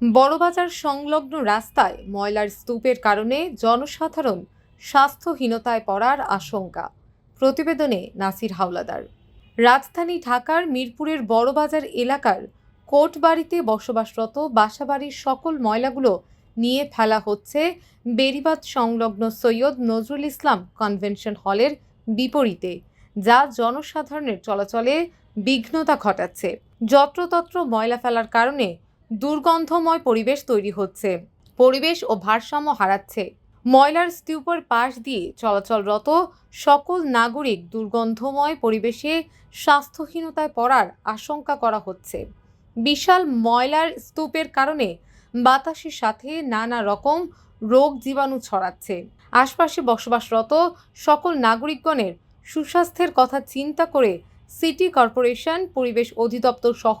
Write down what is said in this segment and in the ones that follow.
বড়বাজার সংলগ্ন রাস্তায় ময়লার স্তূপের কারণে জনসাধারণ স্বাস্থ্যহীনতায় পড়ার আশঙ্কা। প্রতিবেদনে নাসির হাওলাদার। রাজধানী ঢাকার মিরপুরের বড়বাজার এলাকার কোটবাড়িতে বসবাসরত বাসাবাড়ির সকল ময়লাগুলো নিয়ে ফেলা হচ্ছে বেরিবাদ সংলগ্ন সৈয়দ নজরুল ইসলাম কনভেনশন হলের বিপরীতে, যা জনসাধারণের চলাচলে বিঘ্নতা ঘটাচ্ছে। যত্রতত্র ময়লা ফেলার কারণে দুর্গন্ধময় পরিবেশ তৈরি হচ্ছে। পরিবেশ ও ভারসাম্য হারাচ্ছে। ময়লার স্তূপের পাশ দিয়ে চলাচলরত সকল নাগরিক দুর্গন্ধময় পরিবেশে স্বাস্থ্যহীনতায় পড়ার আশঙ্কা করা হচ্ছে। বিশাল ময়লার স্তূপের কারণে বাতাসের সাথে নানা রকম রোগ জীবাণু ছড়াচ্ছে। আশপাশে বসবাসরত সকল নাগরিকগণের সুস্বাস্থ্যের কথা চিন্তা করে সিটি কর্পোরেশন, পরিবেশ অধিদপ্তর সহ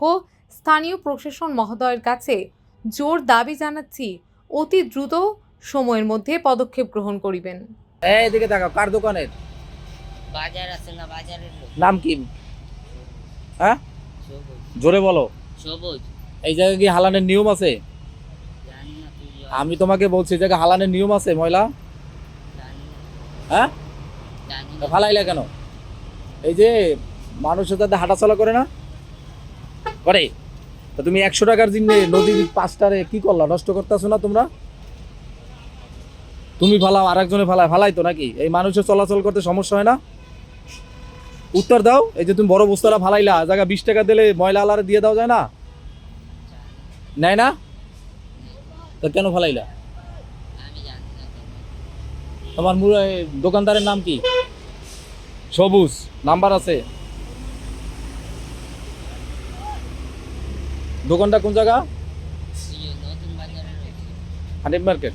স্থানীয় প্রশাসন মহোদয়ের কাছে জোর দাবি জানাচ্ছি অতি দ্রুত সময়ের মধ্যে পদক্ষেপ গ্রহণ করিবেন। এই এদিকে তাকাও কার দোকানের? বাজার আছে না বাজারের লোক। নাম কি? হ্যাঁ? সবুজ জোরে বলো। সবুজ। এই জায়গায় কি হালানের নিয়ম আছে? জানি না তুই আমি তোমাকে বলছি এই জায়গায় হালানের নিয়ম আছে ময়লা? জানি না। হ্যাঁ? জানি তা না ফালাইলা কেন? এই যে মানুষের সাথে হাঁটাচলা করে না? করে তা তুমি একশো টাকার জিনে নদীর পাঁচটারে কি করলা? নষ্ট করতেছো না তোমরা? তুমি ফালাও আর একজনে ফালায়, ফালাই তো নাকি? এই মানুষের চলাচল করতে সমস্যা হয় না? উত্তর দাও, এই যে তুমি বড় বস্তারা ফালাইলা, জায়গা বিশ টাকা দিলে ময়লা আলারে দিয়ে দাও, যায় না? নেয় না? তা কেন ফালাইলা। তোমার দোকানদারের নাম কি? সবুজ, নাম্বার আছে? দোকানটা কোন জায়গা? লোক হানিফ মার্কেট?